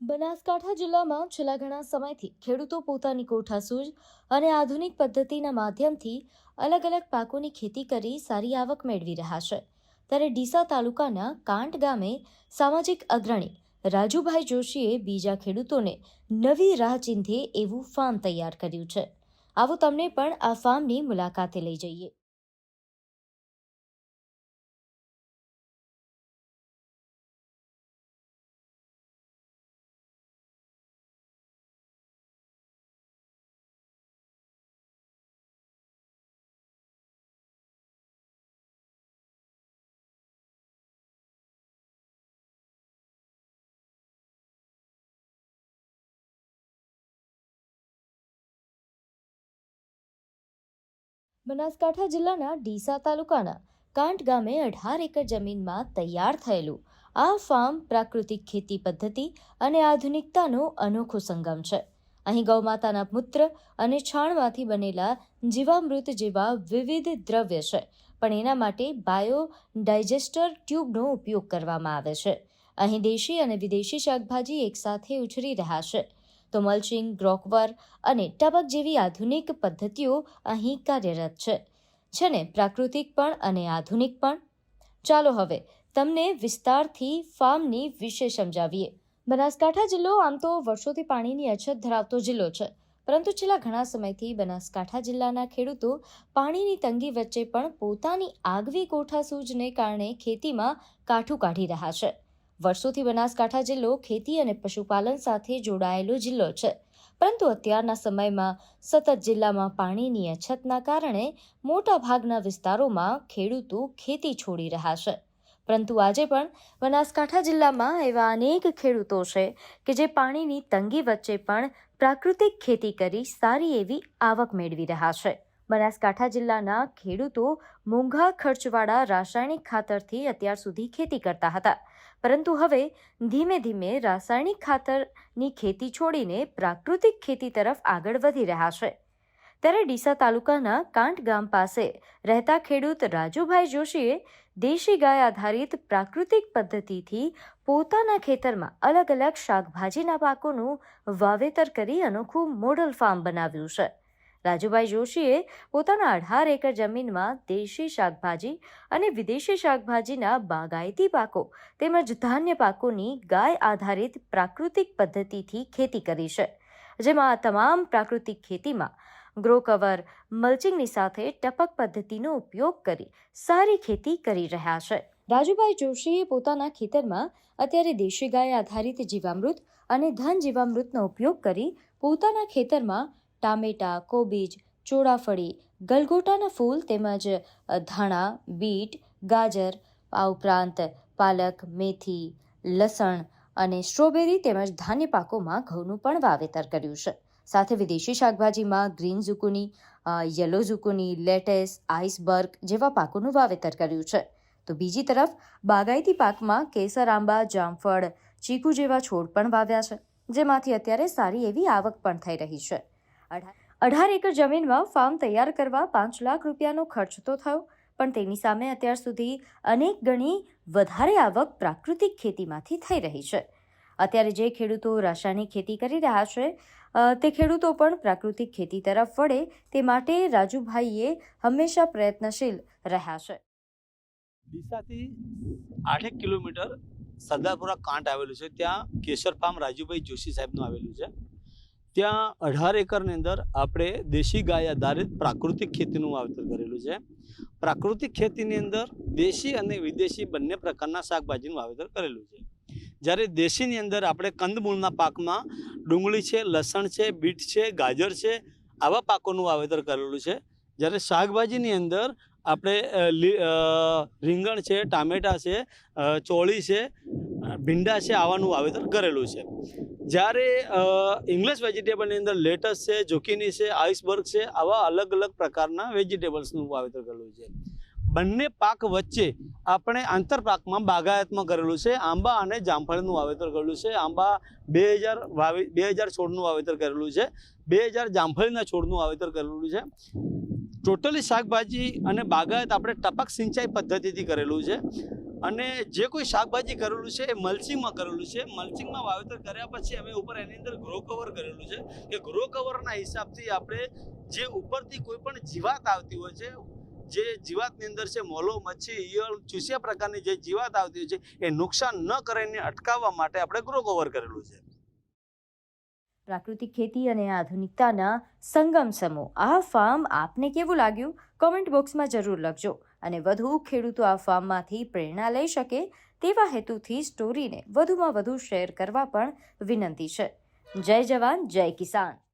બનાસકાંઠા જિલ્લામાં છેલ્લા ઘણા સમયથી ખેડૂતો પોતાની કોઠાસૂઝ અને આધુનિક પદ્ધતિના માધ્યમથી અલગ અલગ પાકોની ખેતી કરી સારી આવક મેળવી રહ્યા છે. ત્યારે ડીસા તાલુકાના કાંટ ગામે સામાજિક અગ્રણી રાજુભાઈ જોશીએ બીજા ખેડૂતોને નવી રાહ ચીંધે એવું ફાર્મ તૈયાર કર્યું છે. આવો તમને પણ આ ફાર્મની મુલાકાતે લઈ જઈએ. બનાસકાંઠા જિલ્લાના ડીસા તાલુકાના કાંટ ગામે અઢાર એકર જમીનમાં તૈયાર થયેલું આ ફાર્મ પ્રાકૃતિક ખેતી પદ્ધતિ અને આધુનિકતાનો અનોખો સંગમ છે. અહીં ગૌમાતાના મૂત્ર અને છાણમાંથી બનેલા જીવામૃત જેવા વિવિધ દ્રવ્ય છે, પણ એના માટે બાયો ડાયજેસ્ટર ટ્યુબનો ઉપયોગ કરવામાં આવે છે. અહીં દેશી અને વિદેશી શાકભાજી એકસાથે ઉછરી રહ્યા છે. તો મલ્ચિંગ ગ્રોકવર અને ટબક જેવી આધુનિક પદ્ધતિઓ અહીં કાર્યરત છે. છે ને, પ્રાકૃતિક પણ અને આધુનિક પણ? ચાલો હવે તમને વિસ્તારથી ફાર્મની વિશે સમજાવીએ. બનાસકાંઠા જિલ્લો આમ તો વર્ષોથી પાણીની અછત ધરાવતો જિલ્લો છે. પરંતુ છેલ્લા ઘણા સમયથી બનાસકાંઠા જિલ્લાના ખેડૂતો પાણીની તંગી વચ્ચે પણ પોતાની આગવી કોઠાસૂઝને કારણે ખેતીમાં કાઠું કાઢી રહ્યા છે. વર્ષોથી બનાસકાંઠા જિલ્લો ખેતી અને પશુપાલન સાથે જોડાયેલો જિલ્લો છે. પરંતુ અત્યારના સમયમાં સતત જિલ્લામાં પાણીની અછતના કારણે મોટા ભાગના વિસ્તારોમાં ખેડૂતો ખેતી છોડી રહ્યા છે. પરંતુ આજે પણ બનાસકાંઠા જિલ્લામાં એવા અનેક ખેડૂતો છે કે જે પાણીની તંગી વચ્ચે પણ પ્રાકૃતિક ખેતી કરી સારી એવી આવક મેળવી રહ્યા છે. બનાસકાંઠા જિલ્લાના ખેડૂતો મોંઘા ખર્ચવાળા રાસાયણિક ખાતરથી અત્યાર સુધી ખેતી કરતા હતા. પરંતુ હવે ધીમે ધીમે રાસાયણિક ખાતરની ખેતી છોડીને પ્રાકૃતિક ખેતી તરફ આગળ વધી રહ્યા છે. ત્યારે ડીસા તાલુકાના કાંટ ગામ પાસે રહેતા ખેડૂત રાજુભાઈ જોશીએ દેશી ગાય આધારિત પ્રાકૃતિક પદ્ધતિથી પોતાના ખેતરમાં અલગ અલગ શાકભાજીના પાકોનું વાવેતર કરી અનોખું મોડલ ફાર્મ બનાવ્યું છે. રાજુભાઈ જોશીએ પોતાના અઢાર એકર જમીનમાં દેશી શાકભાજી અને વિદેશી શાકભાજીના બાગાયતી પાકો તેમજ ધાન્ય પાકોની ગાય આધારિત પ્રાકૃતિક પદ્ધતિથી ખેતી કરી છે, જેમાં આ તમામ પ્રાકૃતિક ખેતીમાં ગ્રો કવર મલ્ચિંગની સાથે ટપક પદ્ધતિનો ઉપયોગ કરી સારી ખેતી કરી રહ્યા છે. રાજુભાઈ જોશીએ પોતાના ખેતરમાં અત્યારે દેશી ગાય આધારિત જીવામૃત અને ધન જીવામૃતનો ઉપયોગ કરી પોતાના ખેતરમાં ટામેટા, કોબીજ, ચોળાફળી, ગલગોટાના ફૂલ તેમજ ધાણા, બીટ, ગાજર, આ ઉપરાંત પાલક, મેથી, લસણ અને સ્ટ્રોબેરી તેમજ ધાન્ય પાકોમાં ઘઉંનું પણ વાવેતર કર્યું છે. સાથે વિદેશી શાકભાજીમાં green zucchini yellow zucchini, lettuce, iceberg જેવા પાકોનું વાવેતર કર્યું છે. તો બીજી તરફ, બાગાયતી પાકમાં કેસર આંબા, જામફળ, ચીકુ જેવા છોડ પણ વાવ્યા છે, જેમાંથી અત્યારે સારી એવી આવક પણ થઈ રહી છે. અઢાર એકર જમીનમાં ફાર્મ તૈયાર કરવા પાંચ લાખ રૂપિયાનો ખર્ચ તો થયો, પણ તેની સામે અત્યાર સુધી અનેક ગણી વધારે આવક પ્રાકૃતિક ખેતીમાંથી થઈ રહી છે. અત્યારે જે ખેડૂતો રાસાયણિક ખેતી કરી રહ્યા છે તે ખેડૂતો પણ પ્રાકૃતિક ખેતી તરફ વળે તે માટે રાજુભાઈએ હંમેશા પ્રયત્નશીલ રહ્યા છે. ડીસાથી આઠેક કિલોમીટર સરદારપુરા કાંઠ આવેલું છે, ત્યાં કેસર ફાર્મ રાજુભાઈ જોશી સાહેબનું આવેલું છે. ત્યાં અઢાર એકરની અંદર આપણે દેશી ગાય આધારિત પ્રાકૃતિક ખેતીનું વાવેતર કરેલું છે. પ્રાકૃતિક ખેતીની અંદર દેશી અને વિદેશી બંને પ્રકારના શાકભાજીનું વાવેતર કરેલું છે. જ્યારે દેશીની અંદર આપણે કંદમૂળના પાકમાં ડુંગળી છે, લસણ છે, બીટ છે, ગાજર છે, આવા પાકોનું વાવેતર કરેલું છે. જ્યારે શાકભાજીની અંદર આપણે રીંગણ છે, ટામેટાં છે ચોળી છે ભીંડા છે આવાનું વાવેતર કરેલું છે. જ્યારે ઇંગ્લિશ વેજીટેબલની અંદર લેટસ છે ઝુકીની છે આઈસબર્ગ છે, આવા અલગ અલગ પ્રકારના વેજીટેબલ્સનું વાવેતર કરેલું છે. બંને પાક વચ્ચે આપણે આંતરપાકમાં બાગાયતમાં કરેલું છે. આંબા અને જામફળનું વાવેતર કરેલું છે. આંબા બે હજાર વાવી, બે હજાર છોડનું વાવેતર કરેલું છે. બે હજાર જામફળીના છોડનું વાવેતર કરેલું છે. ટોટલી શાકભાજી અને બાગાયત આપણે ટપક સિંચાઈ પદ્ધતિથી કરેલું છે. અને જે કોઈ શાકભાજી કરેલું છે એ મલ્ચિંગમાં કરેલું છે. મલ્ચિંગમાં વાવેતર કર્યા પછી અમે ઉપર એની અંદર ગ્રો કવર કરેલું છે. કે ગ્રો કવરના હિસાબથી આપણે જે ઉપરથી કોઈ પણ જીવાત આવતી હોય છે, જે જીવાતની અંદર છે મોલો, મચ્છી, ઈયળ, ચૂસ્યા પ્રકારની જે જીવાત આવતી હોય છે, એ નુકસાન ન કરે એને અટકાવવા માટે આપણે ગ્રો કવર કરેલું છે. પ્રાકૃતિક ખેતી અને આધુનિકતાના સંગમ સમૂહ. આ ફાર્મ આપને કેવું લાગ્યું? કોમેન્ટ બોક્સમાં જરૂર લખજો અને વધુ ખેડૂતો આ ફાર્મમાંથી પ્રેરણા લઈ શકે તેવા હેતુથી સ્ટોરીને વધુમાં વધુ શેર કરવા પણ વિનંતી છે. જય જવાન, જય કિસાન.